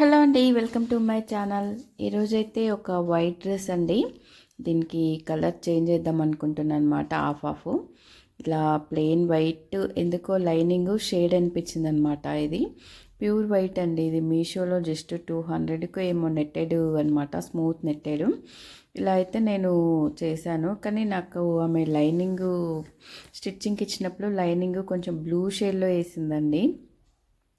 Hello అండి welcome to my channel. ఈరోజైతే ఒక వైట్ డ్రెస్ అండి. దీనికి కలర్ చేంజ్ చేద్దాం అనుకుంటున్నాను అనమాట ఆఫ్ ఆఫ్ ఇట్లా ప్లెయిన్ వైట్ ఎందుకో లైనింగ్ షేడ్ అనిపించింది అనమాట ఇది. ప్యూర్ వైట్ అండి ఇది. మీషోలో జస్ట్ టూ హండ్రెడ్కు ఏమో నెట్టెడ్ అనమాట స్మూత్ నెట్టెడ్. ఇలా అయితే నేను చేశాను కానీ నాకు ఆమె లైనింగ్ స్టిచ్చింగ్కి ఇచ్చినప్పుడు లైనింగ్ కొంచెం బ్లూ షేడ్లో వేసిందండి.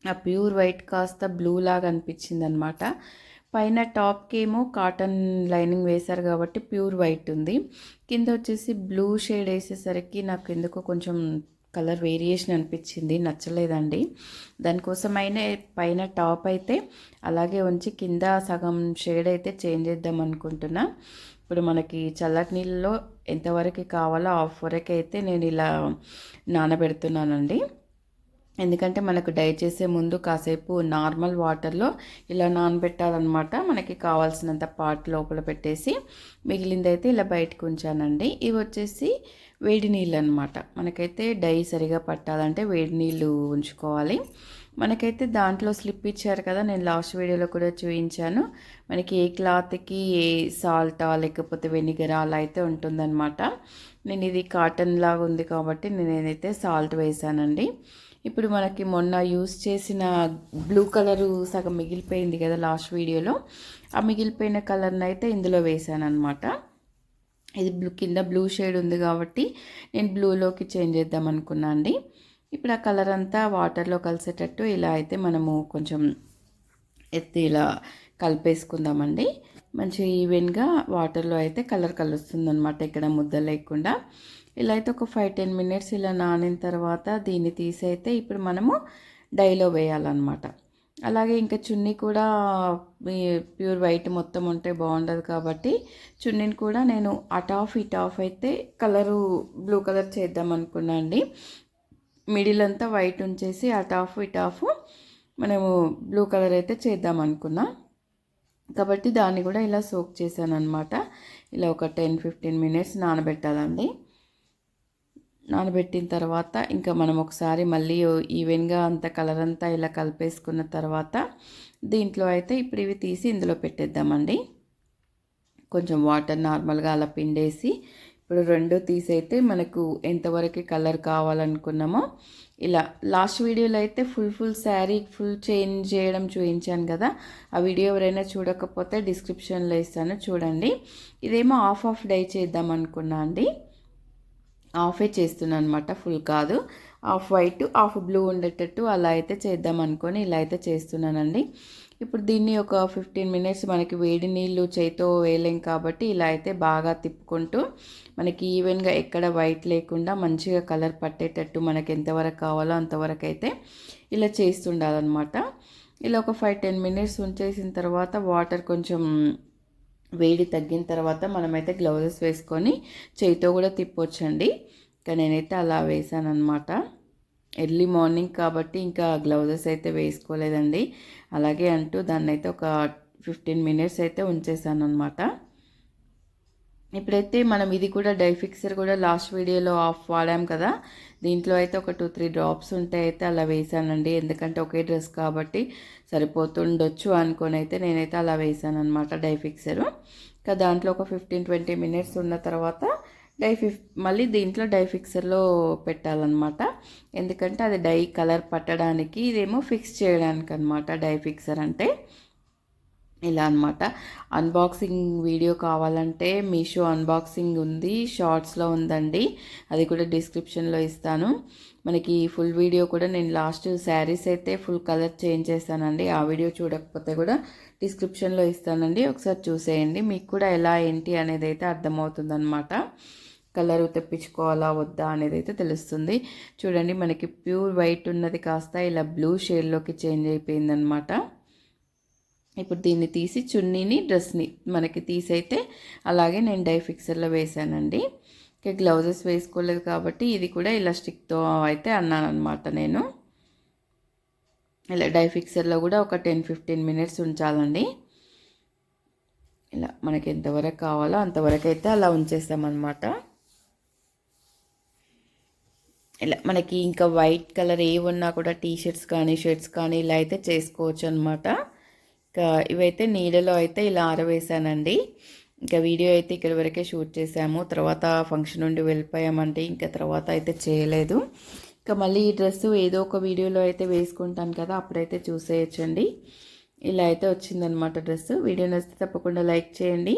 ఆ ప్యూర్ వైట్ కాస్త బ్లూ లాగా అనిపించింది అనమాట పైన టాప్కి ఏమో కాటన్ లైనింగ్ వేశారు కాబట్టి ప్యూర్ వైట్ ఉంది. కింద వచ్చేసి బ్లూ షేడ్ వేసేసరికి నాకు ఎందుకో కొంచెం కలర్ వేరియేషన్ అనిపించింది నచ్చలేదండి. దానికోసమైనా పైన టాప్ అయితే అలాగే ఉంచి కింద సగం షేడ్ అయితే చేంజ్ చేద్దాం అనుకుంటున్నా. ఇప్పుడు మనకి చల్లటి నీళ్ళలో ఎంతవరకు కావాలో ఆఫ్ వరకు అయితే నేను ఇలా నానబెడుతున్నానండి. ఎందుకంటే మనకు డై చేసే ముందు కాసేపు నార్మల్ వాటర్లో ఇలా నానబెట్టాలన్నమాట. మనకి కావాల్సినంత పార్ట్ లోపల పెట్టేసి మిగిలిందైతే ఇలా బయటకు ఉంచానండి. ఇవి వచ్చేసి వేడి నీళ్ళు అనమాట మనకైతే డై సరిగా పట్టాలంటే వేడి నీళ్ళు ఉంచుకోవాలి. మనకైతే దాంట్లో స్లిప్ ఇచ్చారు కదా నేను లాస్ట్ వీడియోలో కూడా చూపించాను. మనకి ఏ క్లాత్కి ఏ సాల్టా లేకపోతే వెనిగర్ అలా అయితే ఉంటుందన్నమాట. నేను ఇది కాటన్ లాగా ఉంది కాబట్టి నేను ఏదైతే సాల్ట్ వేసానండి. ఇప్పుడు మనకి మొన్న యూస్ చేసిన బ్లూ కలరు సగం మిగిలిపోయింది కదా లాస్ట్ వీడియోలో. ఆ మిగిలిపోయిన కలర్ని అయితే ఇందులో వేసాను అనమాట ఇది బ్లూ కింద బ్లూ షేడ్ ఉంది కాబట్టి నేను బ్లూలోకి చేంజ్ చేద్దాం అనుకున్నా అండి. ఇప్పుడు ఆ కలర్ అంతా వాటర్లో కలిసేటట్టు ఇలా అయితే మనము కొంచెం ఎత్తి ఇలా కలిపేసుకుందామండి. మంచి ఈవెన్గా వాటర్లో అయితే కలర్ కలుస్తుంది అనమాట ఇక్కడ ముద్ద లేకుండా. ఇలా అయితే ఒక ఫైవ్ టెన్ మినిట్స్ ఇలా నానిన తర్వాత దీన్ని తీసి అయితే ఇప్పుడు మనము డైలో వేయాలన్నమాట. అలాగే ఇంకా చున్నీ కూడా ప్యూర్ వైట్ మొత్తం ఉంటే బాగుండదు కాబట్టి చున్నీని కూడా నేను అట్ ఆఫ్ ఇట్ ఆఫ్ అయితే కలరు బ్లూ కలర్ చేద్దాం అనుకున్నా అండి. మిడిల్ అంతా వైట్ ఉంచేసి అట్ ఆఫ్ ఇట్ ఆఫ్ మనము బ్లూ కలర్ అయితే చేద్దాం అనుకున్నా. కాబట్టి దాన్ని కూడా ఇలా సోక్ చేశాను అనమాట ఇలా ఒక టెన్ ఫిఫ్టీన్ మినిట్స్ నానబెట్టాలండి. నానబెట్టిన తర్వాత ఇంకా మనం ఒకసారి మళ్ళీ ఈవెన్గా అంత కలర్ అంతా ఇలా కలిపేసుకున్న తర్వాత దీంట్లో అయితే ఇప్పుడు ఇవి తీసి ఇందులో పెట్టేద్దామండి. కొంచెం వాటర్ నార్మల్గా అలా పిండేసి ఇప్పుడు రెండు తీసైతే మనకు ఎంతవరకు కలర్ కావాలనుకున్నామో ఇలా లాస్ట్ వీడియోలో అయితే full full sari full change చేయడం చూపించాను కదా. ఆ వీడియో ఎవరైనా చూడకపోతే డిస్క్రిప్షన్లో ఇస్తాను చూడండి. ఇదేమో ఆఫ్ ఆఫ్ డై చేద్దాం అనుకున్నా అండి. ఆఫే చేస్తున్నాను అనమాట ఫుల్ కాదు. ఆఫ్ వైట్ ఆఫ్ బ్లూ ఉండేటట్టు అలా అయితే చేద్దాం అనుకొని ఇలా అయితే చేస్తున్నానండి. ఇప్పుడు దీన్ని ఒక ఫిఫ్టీన్ మినిట్స్ మనకి వేడి నీళ్ళు చేతితో వేయలేం కాబట్టి ఇలా అయితే బాగా తిప్పుకుంటూ మనకి ఈవెన్గా ఎక్కడ వైట్ లేకుండా మంచిగా కలర్ పట్టేటట్టు మనకి ఎంతవరకు కావాలో అంతవరకు అయితే ఇలా చేస్తుండాలన్నమాట ఇలా ఒక ఫైవ్ టెన్ మినిట్స్ ఉంచేసిన తర్వాత వాటర్ కొంచెం వేడి తగ్గిన తర్వాత మనమైతే గ్లౌజెస్ వేసుకొని చేయితో కూడా తిప్పొచ్చండి. ఇంకా నేనైతే అలా వేసాను అనమాట ఎర్లీ మార్నింగ్ కాబట్టి ఇంకా గ్లౌజెస్ అయితే వేసుకోలేదండి. అలాగే అంటూ దాన్ని అయితే ఒక ఫిఫ్టీన్ మినిట్స్ అయితే ఉంచేసాను అనమాట ఇప్పుడైతే మనం ఇది కూడా డై ఫిక్సర్ కూడా లాస్ట్ వీడియోలో ఆఫ్ వాడాం కదా. దీంట్లో అయితే ఒక టూ త్రీ డ్రాప్స్ ఉంటే అయితే అలా వేసానండి. ఎందుకంటే ఒకే డ్రెస్ కాబట్టి సరిపోతుండొచ్చు అనుకొని అయితే నేనైతే అలా వేసాను అనమాట డై ఫిక్సర్. ఇంకా దాంట్లో ఒక ఫిఫ్టీన్ ట్వంటీ మినిట్స్ ఉన్న తర్వాత డై మళ్ళీ దీంట్లో డై ఫిక్సర్లో పెట్టాలన్నమాట. ఎందుకంటే అది డై కలర్ పట్టడానికి ఇదేమో ఫిక్స్ చేయడానికి అనమాట డై ఫిక్సర్ అంటే. ఇలా అనమాట అన్బాక్సింగ్ వీడియో కావాలంటే మీషో అన్బాక్సింగ్ ఉంది షార్ట్స్లో ఉందండి. అది కూడా డిస్క్రిప్షన్లో ఇస్తాను. మనకి ఫుల్ వీడియో కూడా నేను లాస్ట్ శారీస్ అయితే ఫుల్ కలర్ చేంజ్ చేస్తానండి ఆ వీడియో చూడకపోతే కూడా డిస్క్రిప్షన్లో ఇస్తానండి. ఒకసారి చూసేయండి. మీకు కూడా ఎలా ఏంటి అనేది అయితే అర్థమవుతుందన్నమాట. కలర్ తెప్పించుకోవాలా వద్దా అనేది అయితే తెలుస్తుంది. చూడండి మనకి ప్యూర్ వైట్ ఉన్నది కాస్త ఇలా బ్లూ షేడ్లోకి చేంజ్ అయిపోయిందనమాట ఇప్పుడు దీన్ని తీసి చున్నీని డ్రెస్ని మనకి తీసైతే అలాగే నేను డై ఫిక్సర్లో వేసానండి. ఇంకా గ్లౌజెస్ వేసుకోలేదు కాబట్టి ఇది కూడా ఇలా స్టిక్తో అయితే అన్నాను అనమాట నేను. ఇలా డై ఫిక్సర్లో కూడా ఒక టెన్ ఫిఫ్టీన్ మినిట్స్ ఉంచాలండి. ఇలా మనకి ఎంతవరకు కావాలో అంతవరకు అయితే అలా ఉంచేస్తామన్నమాట ఇలా మనకి ఇంకా వైట్ కలర్ ఏ ఉన్నా కూడా టీ షర్ట్స్ కానీ షర్ట్స్ కానీ ఇలా అయితే చేసుకోవచ్చు అనమాట ఇంకా ఇవైతే నీడలో అయితే ఇలా ఆరవేశానండి ఇంకా వీడియో అయితే ఇక్కడ వరకే షూట్ చేసాము. తర్వాత ఫంక్షన్ నుండి వెళ్ళిపోయామంటే ఇంకా తర్వాత అయితే చేయలేదు. ఇంకా మళ్ళీ ఈ డ్రెస్సు ఏదో ఒక వీడియోలో అయితే వేసుకుంటాను కదా అప్పుడైతే చూసేయచ్చండి. ఇలా అయితే వచ్చిందనమాట డ్రెస్సు. వీడియో నచ్చితే తప్పకుండా లైక్ చేయండి.